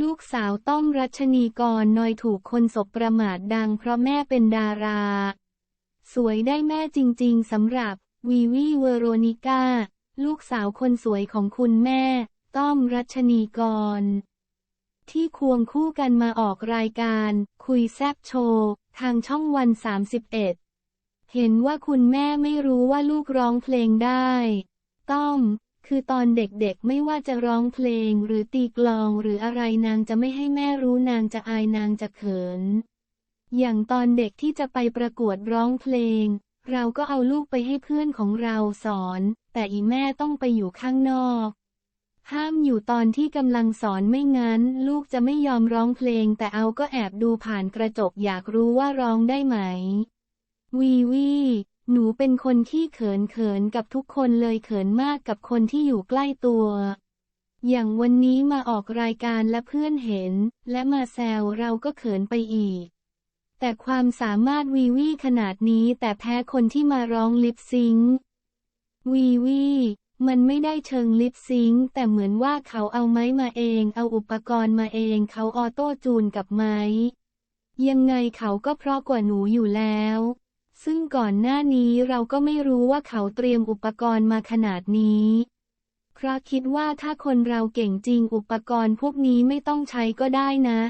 ลูกสาวต้อมรัชนีกรนอยถูกคนสบประมาทดังเพราะแม่เป็นดารา สวยได้แม่จริงๆสำหรับวีวีเวโรนิก้า ลูกสาวคนสวยของคุณแม่ ต้อมรัชนีกร ที่ควงคู่กันมาออกรายการ คุยแซบโชว์ทางช่องวัน 31 เห็นว่าคุณแม่ไม่รู้ว่าลูกร้องเพลงได้ ต้อม คือตอนเด็กๆไม่ว่าจะร้องเพลงหรือตีกลองหรืออะไรนางจะไม่ให้แม่รู้นางจะอายนางจะเขิน อย่างตอนเด็กที่จะไปประกวดร้องเพลง เราก็เอาลูกไปให้เพื่อนของเราสอน แต่อีแม่ต้องไปอยู่ข้างนอก ห้ามอยู่ตอนที่กำลังสอนไม่งั้น ลูกจะไม่ยอมร้องเพลง แต่เอาก็แอบดูผ่านกระจกอยากรู้ว่าร้องได้ไหม วีวี หนูเป็นคนที่เขินเขินกับทุกคนเลยเขินมากกับคนที่อยู่ใกล้ตัว อย่างวันนี้มาออกรายการและเพื่อนเห็น และมาแซวเราก็เขินไปอีก แต่ความสามารถวีวีขนาดนี้แต่แพ้คนที่มาร้องลิปซิงค์วีวีมันไม่ได้เชิงลิปซิงค์แต่เหมือนว่าเขาเอาไม้มาเอง เอาอุปกรณ์มาเองเขาออโต้จูนกับไม้ ยังไงเขาก็เพราะกว่าหนูอยู่แล้ว ซึ่งก่อนหน้านี้เราก็ไม่รู้ว่าเขาเตรียมอุปกรณ์มาขนาดนี้ เพราะคิดว่าถ้าคนเราเก่งจริงอุปกรณ์พวกนี้ไม่ต้องใช้ก็ได้นะ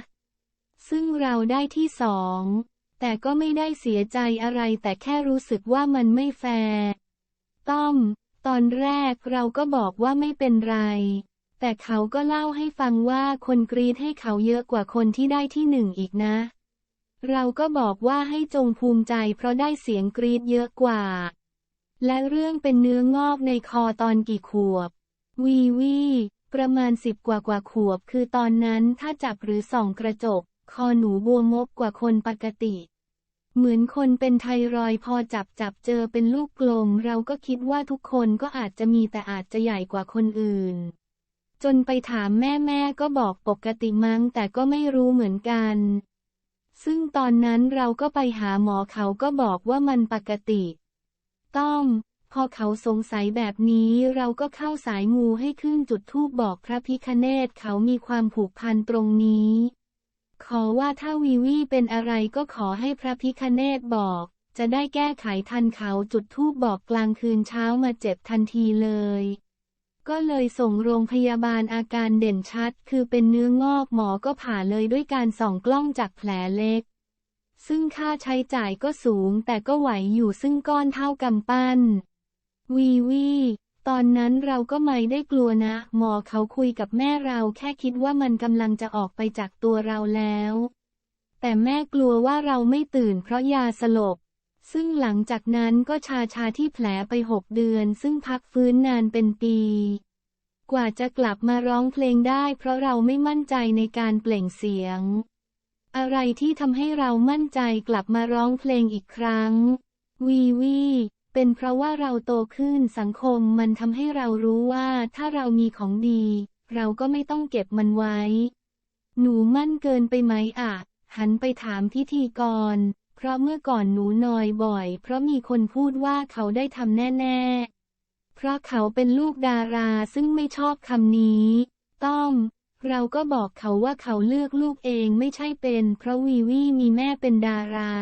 ซึ่งเราได้ที่สอง แต่ก็ไม่ได้เสียใจอะไรแต่แค่รู้สึกว่ามันไม่แฟร์ต้อม ตอนแรกเราก็บอกว่าไม่เป็นไร แต่เขาก็เล่าให้ฟังว่าคนกรีดให้เขาเยอะกว่าคนที่ได้ที่หนึ่งอีกนะ เราก็บอกว่าให้จงภูมิใจเพราะได้เสียงกรีดเยอะกว่า และเรื่องเป็นเนื้องอกในคอตอนกี่ขวบ วีวีประมาณสิบกว่ากว่าขวบ คือตอนนั้นถ้าจับหรือส่องกระจก คอหนูบวมมกกว่าคนปกติ เหมือนคนเป็นไทรอยพอจับจับเจอเป็นลูกกลม เราก็คิดว่าทุกคนก็อาจจะมีแต่อาจจะใหญ่กว่าคนอื่น จนไปถามแม่แม่ก็บอกปกติมั้งแต่ก็ไม่รู้เหมือนกัน ซึ่งตอนนั้นเราก็ไปหาหมอเขาก็บอกว่ามันปกติ ต้อม พอเขาสงสัยแบบนี้เราก็เข้าสายมูให้ขึ้นจุดธูปบอกพระพิคเนตเขามีความผูกพันตรงนี้ ขอว่าถ้าวีวีเป็นอะไรก็ขอให้พระพิคเนตบอก จะได้แก้ไขทันเขาจุดธูปบอกกลางคืนเช้ามาเจ็บทันทีเลย ก็เลยส่งโรงพยาบาลอาการเด่นชัด คือเป็นเนื้องอกหมอก็ผ่าเลยด้วยการส่องกล้องจากแผลเล็ก ซึ่งค่าใช้จ่ายก็สูงแต่ก็ไหวอยู่ซึ่งก้อนเท่ากำปั้น วีวีตอนนั้นเราก็ไม่ได้กลัวนะ หมอเขาคุยกับแม่เราแค่คิดว่ามันกำลังจะออกไปจากตัวเราแล้ว แต่แม่กลัวว่าเราไม่ตื่นเพราะยาสลบ ซึ่งหลังจากนั้นก็ชาชาที่แผลไปหกเดือน ซึ่งพักฟื้นนานเป็นปี กว่าจะกลับมาร้องเพลงได้เพราะเราไม่มั่นใจในการเปล่งเสียง อะไรที่ทำให้เรามั่นใจกลับมาร้องเพลงอีกครั้ง วีวีเป็นเพราะว่าเราโตขึ้นสังคมมันทำให้เรารู้ว่าถ้าเรามีของดี เราก็ไม่ต้องเก็บมันไว้ หนูมั่นเกินไปไหมอะหันไปถามพิธีกร เพราะเมื่อก่อนหนูนอยบ่อย เพราะมีคนพูดว่าเขาได้ทำแน่ ๆ เพราะเขาเป็นลูกดาราซึ่งไม่ชอบคำนี้ ต้อง เราก็บอกเขาว่าเขาเลือกลูกเองไม่ใช่เป็น เพราะวีวีมีแม่เป็นดารา